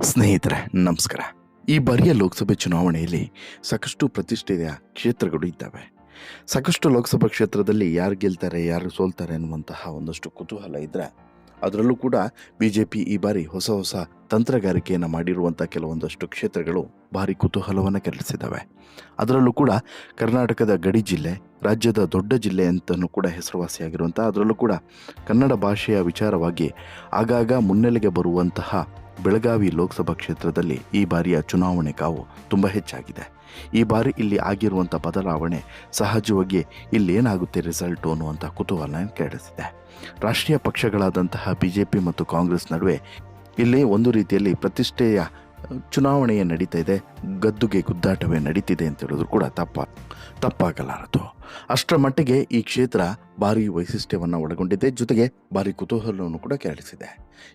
ಸ್ನೇಹಿತರೆ, ನಮಸ್ಕಾರ. ಈ ಬಾರಿಯ ಲೋಕಸಭೆ ಚುನಾವಣೆಯಲ್ಲಿ ಸಾಕಷ್ಟು ಪ್ರತಿಷ್ಠೆಯ ಕ್ಷೇತ್ರಗಳು ಇದ್ದಾವೆ. ಸಾಕಷ್ಟು ಲೋಕಸಭಾ ಕ್ಷೇತ್ರದಲ್ಲಿ ಯಾರು ಗೆಲ್ತಾರೆ, ಯಾರು ಸೋಲ್ತಾರೆ ಅನ್ನುವಂತಹ ಒಂದಷ್ಟು ಕುತೂಹಲ ಇದ್ದರೆ ಅದರಲ್ಲೂ ಕೂಡ ಬಿ ಜೆ ಪಿ ಈ ಬಾರಿ ಹೊಸ ಹೊಸ ತಂತ್ರಗಾರಿಕೆಯನ್ನು ಮಾಡಿರುವಂಥ ಕೆಲವೊಂದಷ್ಟು ಕ್ಷೇತ್ರಗಳು ಭಾರಿ ಕುತೂಹಲವನ್ನು ಕೆರಳಿಸಿದ್ದಾವೆ. ಅದರಲ್ಲೂ ಕೂಡ ಕರ್ನಾಟಕದ ಗಡಿ ಜಿಲ್ಲೆ, ರಾಜ್ಯದ ದೊಡ್ಡ ಜಿಲ್ಲೆ ಅಂತಲೂ ಕೂಡ ಹೆಸರುವಾಸಿಯಾಗಿರುವಂಥ ಅದರಲ್ಲೂ ಕೂಡ ಕನ್ನಡ ಭಾಷೆಯ ವಿಚಾರವಾಗಿ ಆಗಾಗ ಮುನ್ನೆಲೆಗೆ ಬರುವಂತಹ ಬೆಳಗಾವಿ ಲೋಕಸಭಾ ಕ್ಷೇತ್ರದಲ್ಲಿ ಈ ಬಾರಿಯ ಚುನಾವಣೆ ಕಾವು ತುಂಬ ಹೆಚ್ಚಾಗಿದೆ. ಈ ಬಾರಿ ಇಲ್ಲಿ ಆಗಿರುವಂಥ ಬದಲಾವಣೆ ಸಹಜವಾಗಿ ಇಲ್ಲೇನಾಗುತ್ತೆ ರಿಸಲ್ಟು ಅನ್ನುವಂಥ ಕುತೂಹಲ ಕೆಡಿಸಿದೆ ರಾಷ್ಟ್ರೀಯ ಪಕ್ಷಗಳಾದಂತಹ ಬಿ ಜೆ ಪಿ ಮತ್ತು ಕಾಂಗ್ರೆಸ್ ನಡುವೆ ಇಲ್ಲಿ ಒಂದು ರೀತಿಯಲ್ಲಿ ಪ್ರತಿಷ್ಠೆಯ ಚುನಾವಣೆಯೇ ನಡೀತಾ ಇದೆ. ಗದ್ದುಗೆ ಗುದ್ದಾಟವೇ ನಡೀತಿದೆ ಅಂತ ಹೇಳಿದ್ರು ಕೂಡ ತಪ್ಪ, ತಪ್ಪಾಗಲಾರದು. ಅಷ್ಟರ ಮಟ್ಟಿಗೆ ಈ ಕ್ಷೇತ್ರ ಭಾರಿ ವೈಶಿಷ್ಟ್ಯವನ್ನು ಒಳಗೊಂಡಿದೆ, ಜೊತೆಗೆ ಭಾರಿ ಕುತೂಹಲವನ್ನು ಕೂಡ ಕೆರಳಿಸಿದೆ.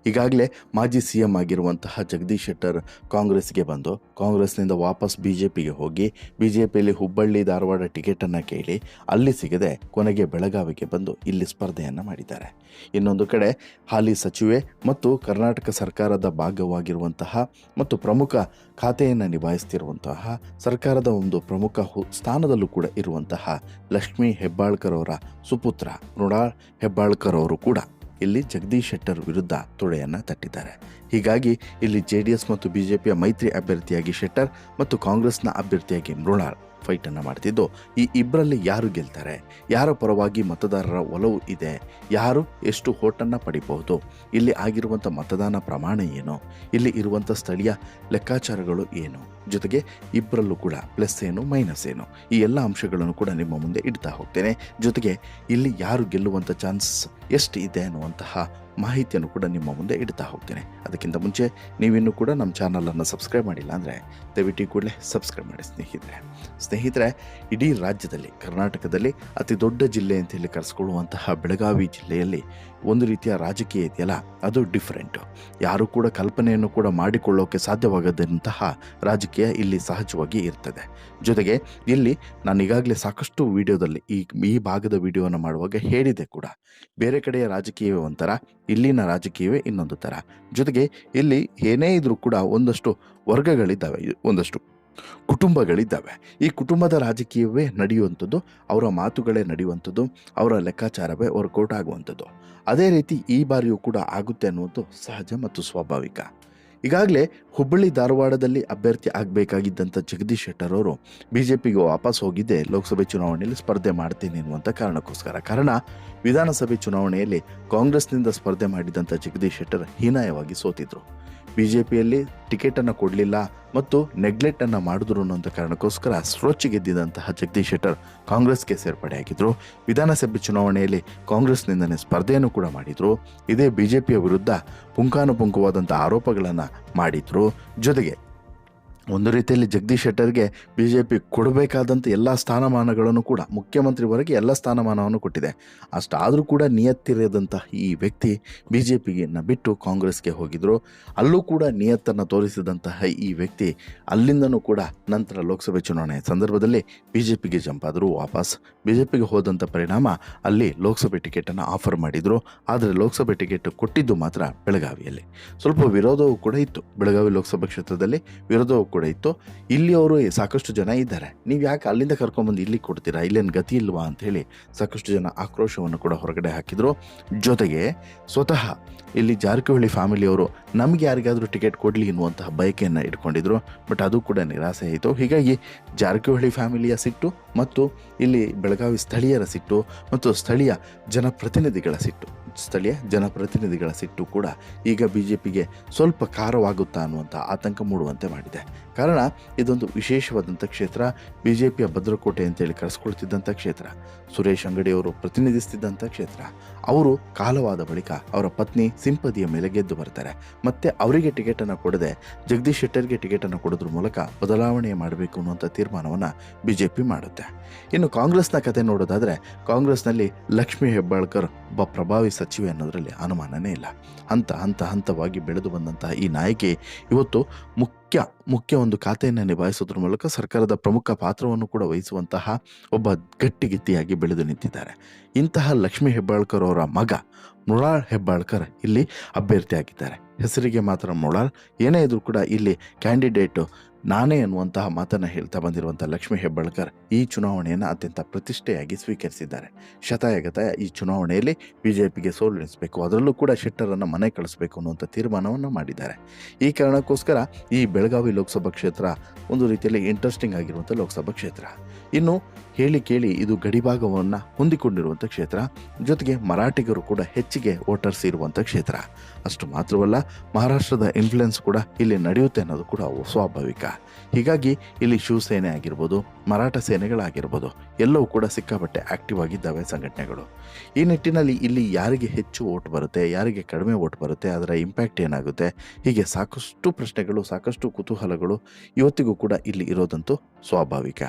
ಈಗಾಗಲೇ ಮಾಜಿ ಸಿ ಎಂ ಆಗಿರುವಂತಹ ಜಗದೀಶ್ ಶೆಟ್ಟರ್ ಕಾಂಗ್ರೆಸ್ಗೆ ಬಂದು ಕಾಂಗ್ರೆಸ್ನಿಂದ ವಾಪಸ್ ಬಿ ಜೆ ಪಿಗೆ ಹೋಗಿ ಬಿ ಜೆ ಪಿಯಲ್ಲಿ ಹುಬ್ಬಳ್ಳಿ ಧಾರವಾಡ ಟಿಕೆಟನ್ನು ಕೇಳಿ ಅಲ್ಲಿ ಸಿಗದೆ ಕೊನೆಗೆ ಬೆಳಗಾವಿಗೆ ಬಂದು ಇಲ್ಲಿ ಸ್ಪರ್ಧೆಯನ್ನು ಮಾಡಿದ್ದಾರೆ. ಇನ್ನೊಂದು ಕಡೆ ಹಾಲಿ ಸಚಿವೆ ಮತ್ತು ಕರ್ನಾಟಕ ಸರ್ಕಾರದ ಭಾಗವಾಗಿರುವಂತಹ ಮತ್ತು ಪ್ರಮುಖ ಖಾತೆಯನ್ನು ನಿಭಾಯಿಸ್ತಿರುವಂತಹ ಸರ್ಕಾರದ ಒಂದು ಪ್ರಮುಖ ಸ್ಥಾನದಲ್ಲೂ ಕೂಡ ಇರುವಂತಹ ಲಕ್ಷ್ಮೀ ಹೆಬ್ಬಾಳ್ಕರ್ ಅವರ ಸುಪುತ್ರ ಮೃಣಾಳ್ ಹೆಬ್ಬಾಳ್ಕರ್ ಅವರು ಕೂಡ ಇಲ್ಲಿ ಜಗದೀಶ್ ಶೆಟ್ಟರ್ ವಿರುದ್ಧ ತೊಡೆಯನ್ನು ತಟ್ಟಿದ್ದಾರೆ. ಹೀಗಾಗಿ ಇಲ್ಲಿ ಜೆ ಡಿ ಎಸ್ ಮತ್ತು ಬಿ ಜೆ ಪಿಯ ಮೈತ್ರಿ ಅಭ್ಯರ್ಥಿಯಾಗಿ ಶೆಟ್ಟರ್ ಮತ್ತು ಕಾಂಗ್ರೆಸ್ನ ಅಭ್ಯರ್ಥಿಯಾಗಿ ಮೃಣಾಳ್ ಫೈಟನ್ನು ಮಾಡ್ತಿದ್ದು, ಈ ಇಬ್ಬರಲ್ಲಿ ಯಾರು ಗೆಲ್ತಾರೆ? ಯಾರ ಪರವಾಗಿ ಮತದಾರರ ಒಲವು ಇದೆ? ಯಾರು ಎಷ್ಟು ಹೋಟನ್ನು ಪಡಿಬಹುದು? ಇಲ್ಲಿ ಆಗಿರುವಂಥ ಮತದಾನ ಪ್ರಮಾಣ ಏನು? ಇಲ್ಲಿ ಇರುವಂಥ ಸ್ಥಳೀಯ ಲೆಕ್ಕಾಚಾರಗಳು ಏನು? ಜೊತೆಗೆ ಇಬ್ಬರಲ್ಲೂ ಕೂಡ ಪ್ಲಸ್ ಏನು ಮೈನಸ್ ಏನು ಈ ಎಲ್ಲ ಅಂಶಗಳನ್ನು ಕೂಡ ನಿಮ್ಮ ಮುಂದೆ ಇಡ್ತಾ ಹೋಗ್ತೇನೆ. ಜೊತೆಗೆ ಇಲ್ಲಿ ಯಾರು ಗೆಲ್ಲುವಂಥ ಚಾನ್ಸ್ ಎಷ್ಟು ಇದೆ ಅನ್ನುವಂತಹ ಮಾಹಿತಿಯನ್ನು ಕೂಡ ನಿಮ್ಮ ಮುಂದೆ ಇಡ್ತಾ ಹೋಗ್ತೇನೆ. ಅದಕ್ಕಿಂತ ಮುಂಚೆ ನೀವಿನ್ನೂ ಕೂಡ ನಮ್ಮ ಚಾನಲನ್ನು ಸಬ್ಸ್ಕ್ರೈಬ್ ಮಾಡಿಲ್ಲ ಅಂದರೆ ದಯವಿಟ್ಟು ಕೂಡಲೇ ಸಬ್ಸ್ಕ್ರೈಬ್ ಮಾಡಿ ಸ್ನೇಹಿತರೆ. ಸ್ನೇಹಿತರೆ, ಇಡೀ ರಾಜ್ಯದಲ್ಲಿ, ಕರ್ನಾಟಕದಲ್ಲಿ ಅತಿ ದೊಡ್ಡ ಜಿಲ್ಲೆ ಅಂತ ಹೇಳಿ ಕರೆಸ್ಕೊಳ್ಳುವಂತಹ ಬೆಳಗಾವಿ ಜಿಲ್ಲೆಯಲ್ಲಿ ಒಂದು ರೀತಿಯ ರಾಜಕೀಯ ಇದೆಯಲ್ಲ, ಅದು ಡಿಫ್ರೆಂಟು ಯಾರು ಕೂಡ ಕಲ್ಪನೆಯನ್ನು ಕೂಡ ಮಾಡಿಕೊಳ್ಳೋಕೆ ಸಾಧ್ಯವಾಗದಂತಹ ರಾಜಕೀಯ ಇಲ್ಲಿ ಸಹಜವಾಗಿ ಇರ್ತದೆ. ಜೊತೆಗೆ ಇಲ್ಲಿ ನಾನು ಈಗಾಗಲೇ ಸಾಕಷ್ಟು ವಿಡಿಯೋದಲ್ಲಿ ಈ ಈ ಭಾಗದ ವಿಡಿಯೋವನ್ನು ಮಾಡುವಾಗ ಹೇಳಿದೆ ಕೂಡ. ಬೇರೆ ಕಡೆಯ ರಾಜಕೀಯವೇ ಒಂಥರ, ಇಲ್ಲಿನ ರಾಜಕೀಯವೇ ಇನ್ನೊಂದು ಥರ. ಜೊತೆಗೆ ಇಲ್ಲಿ ಏನೇ ಇದ್ರೂ ಕೂಡ ಒಂದಷ್ಟು ವರ್ಗಗಳಿದ್ದಾವೆ, ಒಂದಷ್ಟು ಕುಟುಂಬಗಳಿದ್ದಾವೆ. ಈ ಕುಟುಂಬದ ರಾಜಕೀಯವೇ ನಡೆಯುವಂಥದ್ದು, ಅವರ ಮಾತುಗಳೇ ನಡೆಯುವಂಥದ್ದು, ಅವರ ಲೆಕ್ಕಾಚಾರವೇ ವರ್ಕೌಟ್ ಆಗುವಂಥದ್ದು ಅದೇ ರೀತಿ ಈ ಬಾರಿಯೂ ಕೂಡ ಆಗುತ್ತೆ ಅನ್ನುವುದು ಸಹಜ ಮತ್ತು ಸ್ವಾಭಾವಿಕ. ಈಗಾಗಲೇ ಹುಬ್ಬಳ್ಳಿ ಧಾರವಾಡದಲ್ಲಿ ಅಭ್ಯರ್ಥಿ ಆಗಬೇಕಾಗಿದ್ದಂಥ ಜಗದೀಶ್ ಶೆಟ್ಟರ್ ಅವರು ಬಿ ಜೆ ಪಿಗೆ ವಾಪಸ್ ಹೋಗಿದ್ದೆ ಲೋಕಸಭೆ ಚುನಾವಣೆಯಲ್ಲಿ ಸ್ಪರ್ಧೆ ಮಾಡ್ತೀನಿ ಎನ್ನುವಂಥ ಕಾರಣಕ್ಕೋಸ್ಕರ. ಕಾರಣ, ವಿಧಾನಸಭೆ ಚುನಾವಣೆಯಲ್ಲಿ ಕಾಂಗ್ರೆಸ್ನಿಂದ ಸ್ಪರ್ಧೆ ಮಾಡಿದಂಥ ಜಗದೀಶ್ ಶೆಟ್ಟರ್ ಹೀನಾಯವಾಗಿ ಸೋತಿದ್ರು. ಬಿ ಜೆ ಪಿಯಲ್ಲಿ ಟಿಕೆಟನ್ನು ಕೊಡಲಿಲ್ಲ ಮತ್ತು ನೆಗ್ಲೆಕ್ಟನ್ನು ಮಾಡಿದ್ರು ಅನ್ನೋಂಥ ಕಾರಣಕ್ಕೋಸ್ಕರ ಸ್ರೋಚ್ ಗೆದ್ದಿದಂತಹ ಜಗದೀಶ್ ಶೆಟ್ಟರ್ ಕಾಂಗ್ರೆಸ್ಗೆ ಸೇರ್ಪಡೆಯಾಗಿದ್ದರು ವಿಧಾನಸಭೆ ಚುನಾವಣೆಯಲ್ಲಿ ಕಾಂಗ್ರೆಸ್ನಿಂದನೇ ಸ್ಪರ್ಧೆಯನ್ನು ಕೂಡ ಮಾಡಿದರು. ಇದೇ ಬಿ ಜೆ ಪಿಯ ವಿರುದ್ಧ ಪುಂಖಾನುಪುಂಖವಾದಂಥ ಆರೋಪಗಳನ್ನು ಮಾಡಿದರು. ಜೊತೆಗೆ ಒಂದು ರೀತಿಯಲ್ಲಿ ಜಗದೀಶ್ ಶೆಟ್ಟರ್ಗೆ ಬಿ ಜೆ ಪಿ ಕೊಡಬೇಕಾದಂಥ ಎಲ್ಲ ಸ್ಥಾನಮಾನಗಳನ್ನು ಕೂಡ ಮುಖ್ಯಮಂತ್ರಿವರೆಗೆ ಎಲ್ಲ ಸ್ಥಾನಮಾನವನ್ನು ಕೊಟ್ಟಿದೆ. ಅಷ್ಟಾದರೂ ಕೂಡ ನಿಯತ್ತಿರದಂತಹ ಈ ವ್ಯಕ್ತಿ ಬಿ ಜೆ ಪಿಯನ್ನು ಬಿಟ್ಟು ಕಾಂಗ್ರೆಸ್ಗೆ ಹೋಗಿದ್ರು. ಅಲ್ಲೂ ಕೂಡ ನಿಯತ್ತನ್ನು ತೋರಿಸಿದಂತಹ ಈ ವ್ಯಕ್ತಿ ಅಲ್ಲಿಂದನೂ ಕೂಡ ನಂತರ ಲೋಕಸಭೆ ಚುನಾವಣೆ ಸಂದರ್ಭದಲ್ಲಿ ಬಿ ಜೆ ಪಿಗೆ ಜಂಪ್ ಆದರೂ ವಾಪಸ್. ಬಿ ಜೆ ಪಿಗೆ ಹೋದಂಥ ಪರಿಣಾಮ ಅಲ್ಲಿ ಲೋಕಸಭೆ ಟಿಕೆಟನ್ನು ಆಫರ್ ಮಾಡಿದರು. ಆದರೆ ಲೋಕಸಭೆ ಟಿಕೆಟ್ ಕೊಟ್ಟಿದ್ದು ಮಾತ್ರ ಬೆಳಗಾವಿಯಲ್ಲಿ. ಸ್ವಲ್ಪ ವಿರೋಧವೂ ಕೂಡ ಇತ್ತು. ಬೆಳಗಾವಿ ಲೋಕಸಭಾ ಕ್ಷೇತ್ರದಲ್ಲಿ ವಿರೋಧವೂ ಕೂಡ ಇತ್ತು. ಇಲ್ಲಿ ಅವರು ಸಾಕಷ್ಟು ಜನ ಇದ್ದಾರೆ. ನೀವು ಯಾಕೆ ಅಲ್ಲಿಂದ ಕರ್ಕೊಂಡ್ಬಂದು ಇಲ್ಲಿ ಕೊಡ್ತೀರಾ? ಇಲ್ಲೇನು ಗತಿ ಇಲ್ವಾ? ಅಂತ ಹೇಳಿ ಸಾಕಷ್ಟು ಜನ ಆಕ್ರೋಶವನ್ನು ಕೂಡ ಹೊರಗಡೆ ಹಾಕಿದರು. ಜೊತೆಗೆ ಸ್ವತಃ ಇಲ್ಲಿ ಜಾರಕಿಹೊಳಿ ಫ್ಯಾಮಿಲಿಯವರು ನಮಗೆ ಯಾರಿಗಾದರೂ ಟಿಕೆಟ್ ಕೊಡಲಿ ಎನ್ನುವಂತಹ ಬಯಕೆಯನ್ನು ಇಟ್ಕೊಂಡಿದ್ರು. ಬಟ್ ಅದು ಕೂಡ ನಿರಾಸೆ ಆಯಿತು. ಹೀಗಾಗಿ ಜಾರಕಿಹೊಳಿ ಫ್ಯಾಮಿಲಿಯ ಸಿಟ್ಟು ಮತ್ತು ಇಲ್ಲಿ ಬೆಳಗಾವಿ ಸ್ಥಳೀಯರ ಸಿಟ್ಟು ಮತ್ತು ಸ್ಥಳೀಯ ಜನಪ್ರತಿನಿಧಿಗಳ ಸಿಟ್ಟು, ಸ್ಥಳೀಯ ಜನಪ್ರತಿನಿಧಿಗಳ ಸಿಟ್ಟು ಕೂಡ ಈಗ ಬಿ ಜೆ ಪಿಗೆ ಸ್ವಲ್ಪ ಖಾರವಾಗುತ್ತಾ ಅನ್ನುವಂಥ ಆತಂಕ ಮೂಡುವಂತೆ ಮಾಡಿದೆ. ಕಾರಣ ಇದೊಂದು ವಿಶೇಷವಾದಂಥ ಕ್ಷೇತ್ರ. ಬಿ ಜೆ ಪಿಯ ಭದ್ರಕೋಟೆ ಅಂತೇಳಿ ಕರೆಸ್ಕೊಳ್ತಿದ್ದಂಥ ಕ್ಷೇತ್ರ. ಸುರೇಶ್ ಅಂಗಡಿಯವರು ಪ್ರತಿನಿಧಿಸ್ತಿದ್ದಂಥ ಕ್ಷೇತ್ರ. ಅವರು ಕಾಲವಾದ ಬಳಿಕ ಅವರ ಪತ್ನಿ ಸಿಂಪದಿಯ ಮೇಲೆ ಗೆದ್ದು ಬರ್ತಾರೆ. ಮತ್ತೆ ಅವರಿಗೆ ಟಿಕೆಟನ್ನು ಕೊಡದೆ ಜಗದೀಶ್ ಶೆಟ್ಟರ್ಗೆ ಟಿಕೆಟನ್ನು ಕೊಡೋದ್ರ ಮೂಲಕ ಬದಲಾವಣೆ ಮಾಡಬೇಕು ಅನ್ನುವಂಥ ತೀರ್ಮಾನವನ್ನು ಬಿ ಜೆ ಪಿ ಮಾಡುತ್ತೆ. ಇನ್ನು ಕಾಂಗ್ರೆಸ್ನ ಕತೆ ನೋಡೋದಾದರೆ ಕಾಂಗ್ರೆಸ್ನಲ್ಲಿ ಲಕ್ಷ್ಮೀ ಹೆಬ್ಬಾಳ್ಕರ್ ಒಬ್ಬ ಪ್ರಭಾವಿ ಸಚಿವೆ ಅನ್ನೋದರಲ್ಲಿ ಅನುಮಾನನೇ ಇಲ್ಲ. ಹಂತ ಹಂತ ಹಂತವಾಗಿ ಬೆಳೆದು ಬಂದಂತಹ ಈ ನಾಯಕಿ ಇವತ್ತು ಮುಖ್ಯ ಮುಖ್ಯ ಒಂದು ಖಾತೆಯನ್ನು ನಿಭಾಯಿಸೋದ್ರ ಮೂಲಕ ಸರ್ಕಾರದ ಪ್ರಮುಖ ಪಾತ್ರವನ್ನು ಕೂಡ ವಹಿಸುವಂತಹ ಒಬ್ಬ ಗಟ್ಟಿಗಿತ್ತಿಯಾಗಿ ಬೆಳೆದು ನಿಂತಿದ್ದಾರೆ. ಇಂತಹ ಲಕ್ಷ್ಮೀ ಹೆಬ್ಬಾಳ್ಕರ್ ಅವರ ಮಗ ಮೃಣಾಳ್ ಹೆಬ್ಬಾಳ್ಕರ್ ಇಲ್ಲಿ ಅಭ್ಯರ್ಥಿಯಾಗಿದ್ದಾರೆ. ಹೆಸರಿಗೆ ಮಾತ್ರ ಮೊಳಾರ್ ಏನೇ ಇದ್ರೂ ಕೂಡ ಇಲ್ಲಿ ಕ್ಯಾಂಡಿಡೇಟ್ ನಾನೇ ಅನ್ನುವಂತಹ ಮಾತನ್ನು ಹೇಳ್ತಾ ಬಂದಿರುವಂಥ ಲಕ್ಷ್ಮೀ ಹೆಬ್ಬಾಳ್ಕರ್ ಈ ಚುನಾವಣೆಯನ್ನು ಅತ್ಯಂತ ಪ್ರತಿಷ್ಠೆಯಾಗಿ ಸ್ವೀಕರಿಸಿದ್ದಾರೆ. ಶತಾಯಗತ ಈ ಚುನಾವಣೆಯಲ್ಲಿ ಬಿಜೆಪಿಗೆ ಸೋಲುಣಿಸಬೇಕು ಅದರಲ್ಲೂ ಕೂಡ ಶೆಟ್ಟರನ್ನು ಮನೆ ಕಳಿಸಬೇಕು ಅನ್ನುವಂಥ ತೀರ್ಮಾನವನ್ನು ಮಾಡಿದ್ದಾರೆ. ಈ ಕಾರಣಕ್ಕೋಸ್ಕರ ಈ ಬೆಳಗಾವಿ ಲೋಕಸಭಾ ಕ್ಷೇತ್ರ ಒಂದು ರೀತಿಯಲ್ಲಿ ಇಂಟ್ರೆಸ್ಟಿಂಗ್ ಆಗಿರುವಂಥ ಲೋಕಸಭಾ ಕ್ಷೇತ್ರ. ಇನ್ನು ಹೇಳಿ ಕೇಳಿ ಇದು ಗಡಿಭಾಗವನ್ನು ಹೊಂದಿಕೊಂಡಿರುವಂಥ ಕ್ಷೇತ್ರ, ಜೊತೆಗೆ ಮರಾಠಿಗರು ಕೂಡ ಹೆಚ್ಚಿಗೆ ವೋಟರ್ಸ್ ಇರುವಂಥ ಕ್ಷೇತ್ರ. ಅಷ್ಟು ಮಾತ್ರವಲ್ಲ, ಮಹಾರಾಷ್ಟ್ರದ ಇನ್ಫ್ಲುಯೆನ್ಸ್ ಕೂಡ ಇಲ್ಲಿ ನಡೆಯುತ್ತೆ ಅನ್ನೋದು ಕೂಡ ಸ್ವಾಭಾವಿಕ. ಹೀಗಾಗಿ ಇಲ್ಲಿ ಶಿವಸೇನೆ ಆಗಿರ್ಬೋದು, ಮರಾಠ ಸೇನೆಗಳಾಗಿರ್ಬೋದು, ಎಲ್ಲವೂ ಕೂಡ ಸಿಕ್ಕಾಪಟ್ಟೆ ಆಕ್ಟಿವ್ ಆಗಿದ್ದಾವೆ ಸಂಘಟನೆಗಳು. ಈ ನಿಟ್ಟಿನಲ್ಲಿ ಇಲ್ಲಿ ಯಾರಿಗೆ ಹೆಚ್ಚು ಓಟ್ ಬರುತ್ತೆ, ಯಾರಿಗೆ ಕಡಿಮೆ ಓಟ್ ಬರುತ್ತೆ, ಅದರ ಇಂಪ್ಯಾಕ್ಟ್ ಏನಾಗುತ್ತೆ, ಹೀಗೆ ಸಾಕಷ್ಟು ಪ್ರಶ್ನೆಗಳು, ಸಾಕಷ್ಟು ಕುತೂಹಲಗಳು ಇವತ್ತಿಗೂ ಕೂಡ ಇಲ್ಲಿ ಇರೋದಂತೂ ಸ್ವಾಭಾವಿಕ.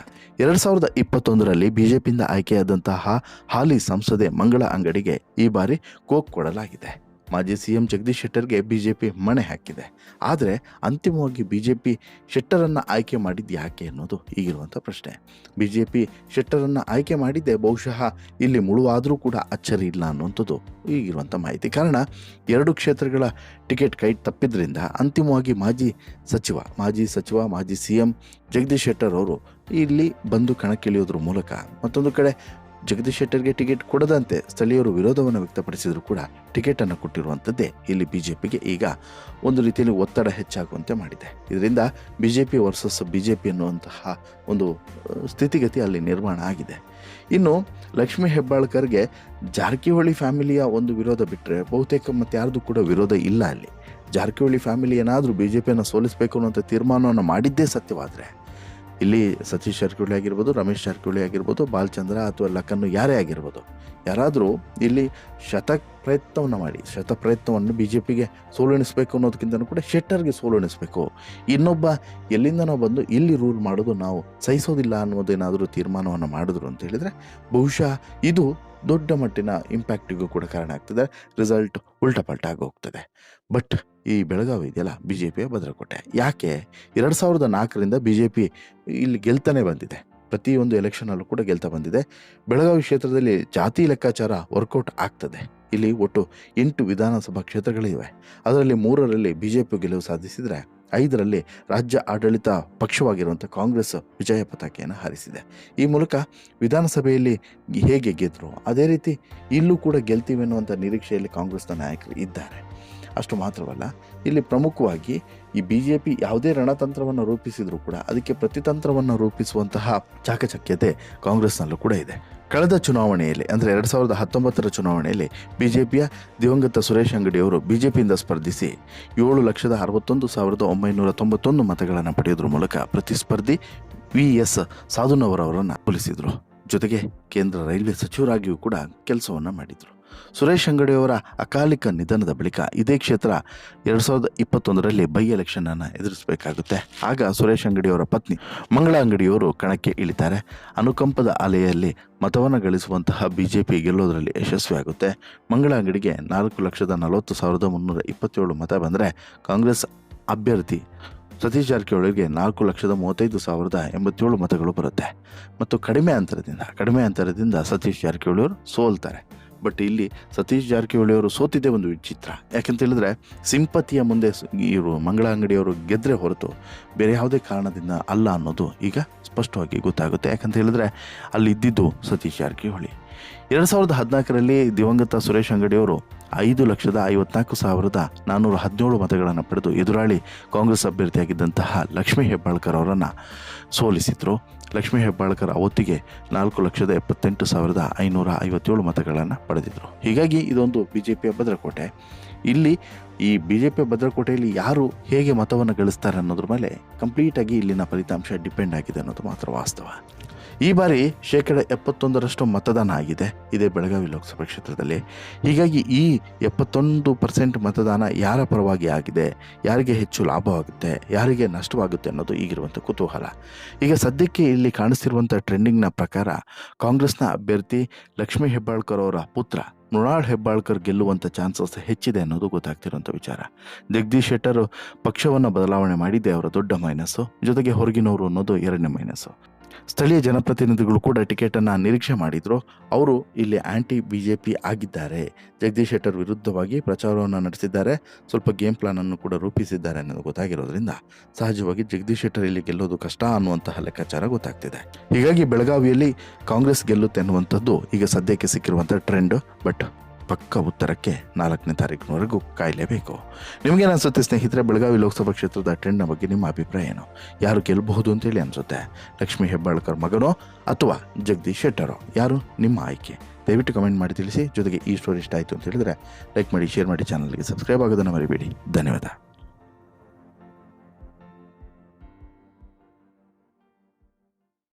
ಎರಡು ಸಾವಿರದ ಇಪ್ಪತ್ತೊಂದರಲ್ಲಿ ಬಿಜೆಪಿಯಿಂದ ಆಯ್ಕೆಯಾದಂತಹ ಹಾಲಿ ಸಂಸದೆ ಮಂಗಳ ಅಂಗಡಿಗೆ ಈ ಬಾರಿ ಕೋಕ್ ಕೊಡಲಾಗಿದೆ. ಮಾಜಿ ಸಿಎಂ ಜಗದೀಶ್ ಶೆಟ್ಟರ್ಗೆ ಬಿಜೆಪಿ ಮಣೆ ಹಾಕಿದೆ. ಆದರೆ ಅಂತಿಮವಾಗಿ ಬಿಜೆಪಿ ಶೆಟ್ಟರನ್ನು ಆಯ್ಕೆ ಮಾಡಿದ್ದು ಯಾಕೆ ಅನ್ನೋದು ಈಗಿರುವಂಥ ಪ್ರಶ್ನೆ. ಬಿಜೆಪಿ ಶೆಟ್ಟರನ್ನು ಆಯ್ಕೆ ಮಾಡಿದ್ದೆ ಬಹುಶಃ ಇಲ್ಲಿ ಮುಳುವಾದರೂ ಕೂಡ ಅಚ್ಚರಿ ಇಲ್ಲ ಅನ್ನುವಂಥದ್ದು ಈಗಿರುವಂಥ ಮಾಹಿತಿ. ಕಾರಣ ಎರಡು ಕ್ಷೇತ್ರಗಳ ಟಿಕೆಟ್ ಕೈ ತಪ್ಪಿದ್ರಿಂದ ಅಂತಿಮವಾಗಿ ಮಾಜಿ ಸಚಿವ ಮಾಜಿ ಸಚಿವ, ಮಾಜಿ ಸಿ ಎಂ ಜಗದೀಶ್ ಶೆಟ್ಟರ್ ಅವರು ಇಲ್ಲಿ ಬಂದು ಕಣಕ್ಕಿಳಿಯೋದ್ರ ಮೂಲಕ ಮತ್ತೊಂದು ಕಡೆ ಜಗದೀಶ್ ಶೆಟ್ಟರ್ಗೆ ಟಿಕೆಟ್ ಕೊಡದಂತೆ ಸ್ಥಳೀಯರು ವಿರೋಧವನ್ನು ವ್ಯಕ್ತಪಡಿಸಿದರೂ ಕೂಡ ಟಿಕೆಟ್ ಅನ್ನು ಕೊಟ್ಟಿರುವಂಥದ್ದೇ ಇಲ್ಲಿ ಬಿಜೆಪಿಗೆ ಈಗ ಒಂದು ರೀತಿಯಲ್ಲಿ ಒತ್ತಡ ಹೆಚ್ಚಾಗುವಂತೆ ಮಾಡಿದೆ. ಇದರಿಂದ ಬಿಜೆಪಿ ವರ್ಸಸ್ ಬಿಜೆಪಿ ಅನ್ನುವಂತಹ ಒಂದು ಸ್ಥಿತಿಗತಿ ಅಲ್ಲಿ ನಿರ್ಮಾಣ ಆಗಿದೆ. ಇನ್ನು ಲಕ್ಷ್ಮೀ ಹೆಬ್ಬಾಳ್ಕರ್ಗೆ ಜಾರಕಿಹೊಳಿ ಫ್ಯಾಮಿಲಿಯ ಒಂದು ವಿರೋಧ ಬಿಟ್ಟರೆ ಬಹುತೇಕ ಮತ್ತೆ ಯಾರ್ದು ಕೂಡ ವಿರೋಧ ಇಲ್ಲ ಅಲ್ಲಿ. ಜಾರಕಿಹೊಳಿ ಫ್ಯಾಮಿಲಿ ಏನಾದರೂ ಬಿ ಸೋಲಿಸಬೇಕು ಅನ್ನುವಂಥ ತೀರ್ಮಾನವನ್ನು ಮಾಡಿದ್ದೇ ಸತ್ಯವಾದರೆ ಇಲ್ಲಿ ಸತೀಶ್ ಜಾರಕಿಹೊಳಿ ಆಗಿರ್ಬೋದು, ರಮೇಶ್ ಜಾರಕಿಹೊಳಿ ಆಗಿರ್ಬೋದು, ಬಾಲಚಂದ್ರ ಅಥವಾ ಲಕ್ಕನ್ನು ಯಾರೇ ಆಗಿರ್ಬೋದು, ಯಾರಾದರೂ ಇಲ್ಲಿ ಶತ ಪ್ರಯತ್ನವನ್ನು ಮಾಡಿ ಶತ ಪ್ರಯತ್ನವನ್ನು ಬಿ ಜೆ ಪಿಗೆ ಸೋಲುಣಿಸಬೇಕು ಅನ್ನೋದಕ್ಕಿಂತಲೂ ಕೂಡ ಶೆಟ್ಟರ್ಗೆ ಸೋಲುಣಿಸಬೇಕು. ಇನ್ನೊಬ್ಬ ಎಲ್ಲಿಂದನೋ ಬಂದು ಇಲ್ಲಿ ರೂಲ್ ಮಾಡೋದು ನಾವು ಸಹಿಸೋದಿಲ್ಲ ಅನ್ನೋದೇನಾದರೂ ತೀರ್ಮಾನವನ್ನು ಮಾಡಿದ್ರು ಅಂತ ಹೇಳಿದರೆ, ಬಹುಶಃ ಇದು ದೊಡ್ಡ ಮಟ್ಟಿನ ಇಂಪ್ಯಾಕ್ಟಿಗೂ ಕೂಡ ಕಾರಣ ಆಗ್ತದೆ. ರಿಸಲ್ಟ್ ಉಲ್ಟಪಲ್ಟಾಗಿ ಹೋಗ್ತದೆ ಬಟ್ ಈ ಬೆಳಗಾವಿ ಇದೆಯಲ್ಲ ಬಿ ಜೆ ಪಿಯ ಭದ್ರಕೋಟೆ. ಯಾಕೆ? ಎರಡು ಸಾವಿರದ ನಾಲ್ಕರಿಂದ ಬಿ ಜೆ ಪಿ ಇಲ್ಲಿ ಗೆಲ್ತಾನೆ ಬಂದಿದೆ. ಪ್ರತಿಯೊಂದು ಎಲೆಕ್ಷನಲ್ಲೂ ಕೂಡ ಗೆಲ್ತಾ ಬಂದಿದೆ. ಬೆಳಗಾವಿ ಕ್ಷೇತ್ರದಲ್ಲಿ ಜಾತಿ ಲೆಕ್ಕಾಚಾರ ವರ್ಕೌಟ್ ಆಗ್ತದೆ. ಇಲ್ಲಿ ಒಟ್ಟು ಎಂಟು ವಿಧಾನಸಭಾ ಕ್ಷೇತ್ರಗಳಿವೆ. ಅದರಲ್ಲಿ ಮೂರರಲ್ಲಿ ಬಿ ಜೆ ಪಿ ಗೆಲುವು ಸಾಧಿಸಿದರೆ ಐದರಲ್ಲಿ ರಾಜ್ಯ ಆಡಳಿತ ಪಕ್ಷವಾಗಿರುವಂಥ ಕಾಂಗ್ರೆಸ್ ವಿಜಯ ಪತಾಕೆಯನ್ನು ಹಾರಿಸಿದೆ. ಈ ಮೂಲಕ ವಿಧಾನಸಭೆಯಲ್ಲಿ ಹೇಗೆ ಗೆದ್ದರು ಅದೇ ರೀತಿ ಇಲ್ಲೂ ಕೂಡ ಗೆಲ್ತೀವಿ ಅನ್ನುವಂಥ ನಿರೀಕ್ಷೆಯಲ್ಲಿ ಕಾಂಗ್ರೆಸ್ನ ನಾಯಕರು ಇದ್ದಾರೆ. ಅಷ್ಟು ಮಾತ್ರವಲ್ಲ, ಇಲ್ಲಿ ಪ್ರಮುಖವಾಗಿ ಈ ಬಿ ಜೆ ಪಿ ಯಾವುದೇ ರಣತಂತ್ರವನ್ನು ರೂಪಿಸಿದರೂ ಕೂಡ ಅದಕ್ಕೆ ಪ್ರತಿತಂತ್ರವನ್ನು ರೂಪಿಸುವಂತಹ ಚಾಕಚಕ್ಯತೆ ಕಾಂಗ್ರೆಸ್ನಲ್ಲೂ ಕೂಡ ಇದೆ. ಕಳೆದ ಚುನಾವಣೆಯಲ್ಲಿ, ಅಂದರೆ ಎರಡು ಸಾವಿರದ ಹತ್ತೊಂಬತ್ತರ ಚುನಾವಣೆಯಲ್ಲಿ ಬಿ ಜೆ ಪಿಯ ದಿವಂಗತ ಸುರೇಶ್ ಅಂಗಡಿಯವರು ಬಿ ಜೆ ಪಿಯಿಂದ ಸ್ಪರ್ಧಿಸಿ ಏಳು ಲಕ್ಷದ ಅರವತ್ತೊಂದು ಸಾವಿರದ ಒಂಬೈನೂರ ತೊಂಬತ್ತೊಂದು ಮತಗಳನ್ನು ಪಡೆಯೋದ್ರ ಮೂಲಕ ಪ್ರತಿಸ್ಪರ್ಧಿ ವಿ ಎಸ್ ಸಾಧುನವರವರನ್ನು ಸೋಲಿಸಿದರು ಜೊತೆಗೆ ಕೇಂದ್ರ ರೈಲ್ವೆ ಸಚಿವರಾಗಿಯೂ ಕೂಡ ಕೆಲಸವನ್ನು ಮಾಡಿದರು. ಸುರೇಶ್ ಅಂಗಡಿಯವರ ಅಕಾಲಿಕ ನಿಧನದ ಬಳಿಕ ಇದೇ ಕ್ಷೇತ್ರ ಎರಡು ಸಾವಿರದ ಇಪ್ಪತ್ತೊಂದರಲ್ಲಿ ಬೈ ಎಲೆಕ್ಷನನ್ನು ಎದುರಿಸಬೇಕಾಗುತ್ತೆ. ಆಗ ಸುರೇಶ್ ಅಂಗಡಿಯವರ ಪತ್ನಿ ಮಂಗಳ ಅಂಗಡಿಯವರು ಕಣಕ್ಕೆ ಇಳಿತಾರೆ. ಅನುಕಂಪದ ಅಲೆಯಲ್ಲಿ ಮತವನ್ನು ಗಳಿಸುವಂತಹ ಬಿ ಜೆ ಪಿ ಗೆಲ್ಲೋದರಲ್ಲಿ ಯಶಸ್ವಿಯಾಗುತ್ತೆ. ಮಂಗಳ ಅಂಗಡಿಗೆ ನಾಲ್ಕು ಲಕ್ಷದ ನಲವತ್ತು ಸಾವಿರದ ಮುನ್ನೂರ ಇಪ್ಪತ್ತೇಳು ಮತ ಬಂದರೆ ಕಾಂಗ್ರೆಸ್ ಅಭ್ಯರ್ಥಿ ಸತೀಶ್ ಜಾರಕಿಹೊಳಿಗೆ ನಾಲ್ಕು ಲಕ್ಷದ ಮೂವತ್ತೈದು ಸಾವಿರದ ಎಂಬತ್ತೇಳು ಮತಗಳು ಬರುತ್ತೆ. ಮತ್ತು ಕಡಿಮೆ ಅಂತರದಿಂದ ಕಡಿಮೆ ಅಂತರದಿಂದ ಸತೀಶ್ ಜಾರಕಿಹೊಳಿಯವರು ಸೋಲ್ತಾರೆ. ಬಟ್ ಇಲ್ಲಿ ಸತೀಶ್ ಜಾರಕಿಹೊಳಿ ಅವರು ಸೋತಿದ್ದೇ ಒಂದು ವಿಚಿತ್ರ. ಯಾಕಂತ ಹೇಳಿದ್ರೆ ಸಿಂಪತಿಯ ಮುಂದೆ ಇವರು ಮಂಗಳ ಅಂಗಡಿಯವರು ಗೆದ್ದರೆ ಹೊರತು ಬೇರೆ ಯಾವುದೇ ಕಾರಣದಿಂದ ಅಲ್ಲ ಅನ್ನೋದು ಈಗ ಸ್ಪಷ್ಟವಾಗಿ ಗೊತ್ತಾಗುತ್ತೆ. ಯಾಕಂತ ಹೇಳಿದ್ರೆ ಅಲ್ಲಿ ಇದ್ದಿದ್ದು ಸತೀಶ್ ಜಾರಕಿಹೊಳಿ. ಎರಡು ಸಾವಿರದ ಹದಿನಾಲ್ಕರಲ್ಲಿ ದಿವಂಗತ ಸುರೇಶ್ ಅಂಗಡಿಯವರು ಐದು ಲಕ್ಷದ ಐವತ್ನಾಲ್ಕು ಸಾವಿರದ ನಾನ್ನೂರ ಹದಿನೇಳು ಮತಗಳನ್ನು ಪಡೆದು ಎದುರಾಳಿ ಕಾಂಗ್ರೆಸ್ ಅಭ್ಯರ್ಥಿಯಾಗಿದ್ದಂತಹ ಲಕ್ಷ್ಮೀ ಹೆಬ್ಬಾಳ್ಕರ್ ಅವರನ್ನು ಸೋಲಿಸಿದರು. ಲಕ್ಷ್ಮೀ ಹೆಬ್ಬಾಳ್ಕರ್ ಅವತ್ತಿಗೆ ನಾಲ್ಕು ಲಕ್ಷದ ಎಪ್ಪತ್ತೆಂಟು ಸಾವಿರದ ಐನೂರ ಐವತ್ತೇಳು ಮತಗಳನ್ನು ಪಡೆದಿದ್ದರು ಹೀಗಾಗಿ ಇದೊಂದು ಬಿ ಜೆ ಪಿಯ ಭದ್ರಕೋಟೆ. ಇಲ್ಲಿ ಈ ಬಿ ಜೆ ಪಿ ಭದ್ರಕೋಟೆಯಲ್ಲಿ ಯಾರು ಹೇಗೆ ಮತವನ್ನು ಗಳಿಸ್ತಾರೆ ಅನ್ನೋದ್ರ ಮೇಲೆ ಕಂಪ್ಲೀಟಾಗಿ ಇಲ್ಲಿನ ಫಲಿತಾಂಶ ಡಿಪೆಂಡ್ ಆಗಿದೆ ಅನ್ನೋದು ಮಾತ್ರ ವಾಸ್ತವ. ಈ ಬಾರಿ ಶೇಕಡ ಎಪ್ಪತ್ತೊಂದರಷ್ಟು ಮತದಾನ ಆಗಿದೆ. ಇದೇ ಬೆಳಗಾವಿ ಲೋಕಸಭಾ ಕ್ಷೇತ್ರದಲ್ಲಿ. ಹೀಗಾಗಿ ಈ ಎಪ್ಪತ್ತೊಂದು ಪರ್ಸೆಂಟ್ ಮತದಾನ ಯಾರ ಪರವಾಗಿ ಆಗಿದೆ, ಯಾರಿಗೆ ಹೆಚ್ಚು ಲಾಭವಾಗುತ್ತೆ, ಯಾರಿಗೆ ನಷ್ಟವಾಗುತ್ತೆ ಅನ್ನೋದು ಈಗಿರುವಂಥ ಕುತೂಹಲ. ಈಗ ಸದ್ಯಕ್ಕೆ ಇಲ್ಲಿ ಕಾಣಿಸ್ತಿರುವಂಥ ಟ್ರೆಂಡಿಂಗ್ನ ಪ್ರಕಾರ ಕಾಂಗ್ರೆಸ್ನ ಅಭ್ಯರ್ಥಿ ಲಕ್ಷ್ಮೀ ಹೆಬ್ಬಾಳ್ಕರ್ ಅವರ ಪುತ್ರ ಮೃಣಾಲ್ ಹೆಬ್ಬಾಳ್ಕರ್ ಗೆಲ್ಲುವಂಥ ಚಾನ್ಸಸ್ ಹೆಚ್ಚಿದೆ ಅನ್ನೋದು ಗೊತ್ತಾಗ್ತಿರೋಂಥ ವಿಚಾರ. ಜಗದೀಶ್ ಶೆಟ್ಟರ್ ಪಕ್ಷವನ್ನು ಬದಲಾವಣೆ ಮಾಡಿದ್ದೆ ಅವರ ದೊಡ್ಡ ಮೈನಸ್ಸು, ಜೊತೆಗೆ ಹೊರಗಿನವರು ಅನ್ನೋದು ಎರಡನೇ ಮೈನಸ್ಸು. ಸ್ಥಳೀಯ ಜನಪ್ರತಿನಿಧಿಗಳು ಕೂಡ ಟಿಕೆಟನ್ನು ನಿರೀಕ್ಷೆ ಮಾಡಿದ್ರು. ಅವರು ಇಲ್ಲಿ ಆ್ಯಂಟಿ ಬಿ ಜೆ ಪಿ ಆಗಿದ್ದಾರೆ. ಜಗದೀಶ್ ಶೆಟ್ಟರ್ ವಿರುದ್ಧವಾಗಿ ಪ್ರಚಾರವನ್ನು ನಡೆಸಿದ್ದಾರೆ. ಸ್ವಲ್ಪ ಗೇಮ್ ಪ್ಲಾನನ್ನು ಕೂಡ ರೂಪಿಸಿದ್ದಾರೆ ಅನ್ನೋದು ಗೊತ್ತಾಗಿರೋದ್ರಿಂದ ಸಹಜವಾಗಿ ಜಗದೀಶ್ ಶೆಟ್ಟರ್ ಇಲ್ಲಿ ಗೆಲ್ಲೋದು ಕಷ್ಟ ಅನ್ನುವಂತಹ ಲೆಕ್ಕಾಚಾರ ಗೊತ್ತಾಗ್ತಿದೆ. ಹೀಗಾಗಿ ಬೆಳಗಾವಿಯಲ್ಲಿ ಕಾಂಗ್ರೆಸ್ ಗೆಲ್ಲುತ್ತೆ ಅನ್ನುವಂಥದ್ದು ಈಗ ಸದ್ಯಕ್ಕೆ ಸಿಕ್ಕಿರುವಂಥ ಟ್ರೆಂಡ್ ಬಟ್ ಪಕ್ಕ ಉತ್ತರಕ್ಕೆ ನಾಲ್ಕನೇ ತಾರೀಕಿನವರೆಗೂ ಕಾಯಲೇಬೇಕು. ನಿಮಗೇನು ಅನಿಸುತ್ತೆ ಸ್ನೇಹಿತರೆ, ಬೆಳಗಾವಿ ಲೋಕಸಭಾ ಕ್ಷೇತ್ರದ ಟ್ರೆಂಡ್ನ ಬಗ್ಗೆ ನಿಮ್ಮ ಅಭಿಪ್ರಾಯ ಏನು? ಯಾರು ಗೆಲ್ಲಬಹುದು ಅಂತೇಳಿ ಅನಿಸುತ್ತೆ. ಲಕ್ಷ್ಮಿ ಹೆಬ್ಬಾಳ್ಕರ್ ಮಗನೋ ಅಥವಾ ಜಗದೀಶ್ ಶೆಟ್ಟರೋ? ಯಾರು? ನಿಮ್ಮ ಆಯ್ಕೆ. ದಯವಿಟ್ಟು ಕಮೆಂಟ್ ಮಾಡಿ ತಿಳಿಸಿ. ಜೊತೆಗೆ ಈ ಸ್ಟೋರಿ ಇಷ್ಟ ಆಯಿತು ಅಂತ ಹೇಳಿದ್ರೆ, ಲೈಕ್ ಮಾಡಿ, ಶೇರ್ ಮಾಡಿ, ಚಾನಲ್ಗೆ ಸಬ್ಸ್ಕ್ರೈಬ್ ಆಗೋದನ್ನು ಮರಿಬೇಡಿ. ಧನ್ಯವಾದ.